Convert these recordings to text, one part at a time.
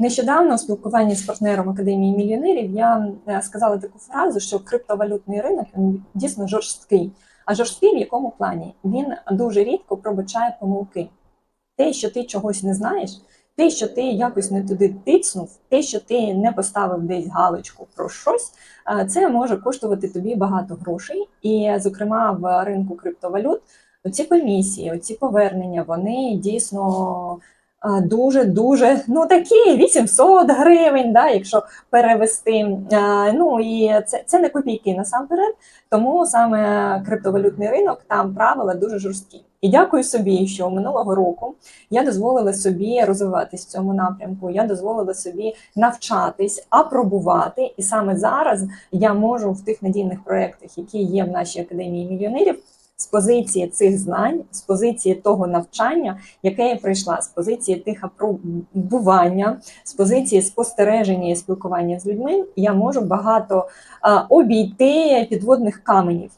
Нещодавно у спілкуванні з партнером Академії мільйонерів я е, сказала таку фразу, що криптовалютний ринок він дійсно жорсткий. А жорсткий в якому плані? Він дуже рідко пробачає помилки. Те, що ти чогось не знаєш, те, що ти якось не туди тицнув, те, що ти не поставив десь галочку про щось, е, це може коштувати тобі багато грошей. І, зокрема, в ринку криптовалют ці комісії, оці повернення, вони дійсно дуже дуже ну такі 800 гривень, да, якщо перевести. Ну і це, це не копійки насамперед. Тому саме криптовалютний ринок там правила дуже жорсткі. І дякую собі, що минулого року я дозволила собі розвиватись в цьому напрямку. Я дозволила собі навчатись, апробувати. І саме зараз я можу в тих надійних проєктах, які є в нашій академії мільйонерів, з позиції цих знань, з позиції того навчання, яке я прийшла, з позиції тих апробування, з позиції спостереження і спілкування з людьми, я можу багато обійти підводних каменів.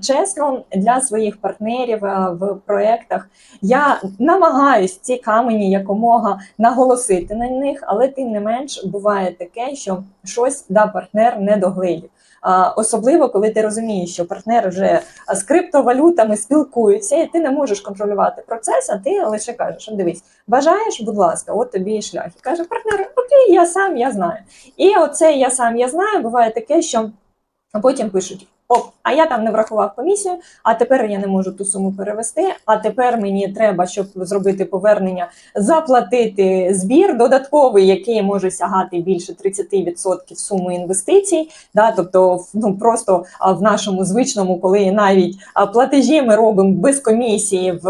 Чесно, для своїх партнерів в проєктах я намагаюсь ці камені якомога наголосити на них, але тим не менш буває таке, що щось да партнер не догледів. Особливо, коли ти розумієш, що партнер вже з криптовалютами спілкується, і ти не можеш контролювати процес, а ти лише кажеш: дивись, бажаєш, будь ласка, от тобі і шлях. І каже партнер: Окей, я сам я знаю. І оце я сам я знаю. Буває таке, що потім пишуть. Оп, а я там не врахував комісію, а тепер я не можу ту суму перевести. А тепер мені треба, щоб зробити повернення, заплатити збір додатковий, який може сягати більше 30% суми інвестицій. Да, Тобто, ну просто в нашому звичному, коли навіть платежі ми робимо без комісії в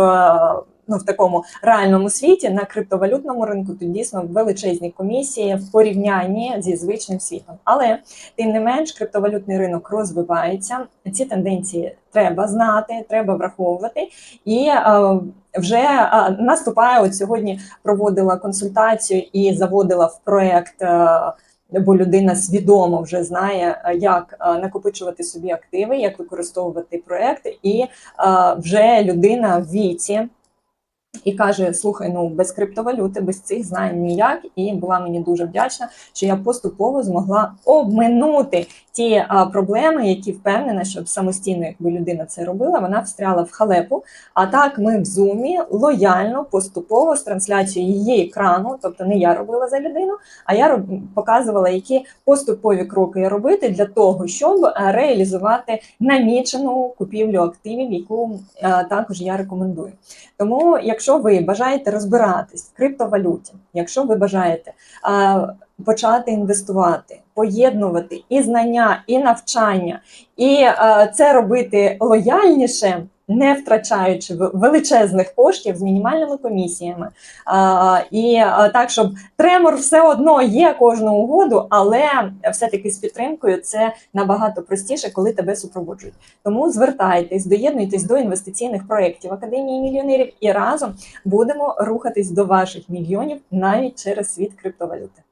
ну, в такому реальному світі на криптовалютному ринку тут дійсно величезні комісії в порівнянні зі звичним світом. Але тим не менш, криптовалютний ринок розвивається. Ці тенденції треба знати, треба враховувати і. Е, вже а, наступає от сьогодні. Проводила консультацію і заводила в проект, а, бо людина свідомо вже знає, як накопичувати собі активи, як використовувати проекти, і вже людина в віці і каже: Слухай, ну без криптовалюти, без цих знань ніяк. І була мені дуже вдячна, що я поступово змогла обминути ті а, проблеми, які впевнена, що самостійно, якби людина це робила, вона встряла в халепу. А так ми в зумі лояльно, поступово з трансляцією її екрану, тобто не я робила за людину, а я роб... показувала, які поступові кроки робити для того, щоб реалізувати намічену купівлю активів, яку а, також я рекомендую. Тому, якщо ви бажаєте розбиратись в криптовалюті, якщо ви бажаєте а, почати інвестувати, поєднувати і знання, і навчання, і а, це робити лояльніше. Не втрачаючи величезних коштів з мінімальними комісіями, а, і а, так, щоб тремор все одно є кожну угоду, але все-таки з підтримкою це набагато простіше, коли тебе супроводжують. Тому звертайтесь, доєднуйтесь до інвестиційних проєктів Академії мільйонерів і разом будемо рухатись до ваших мільйонів навіть через світ криптовалюти.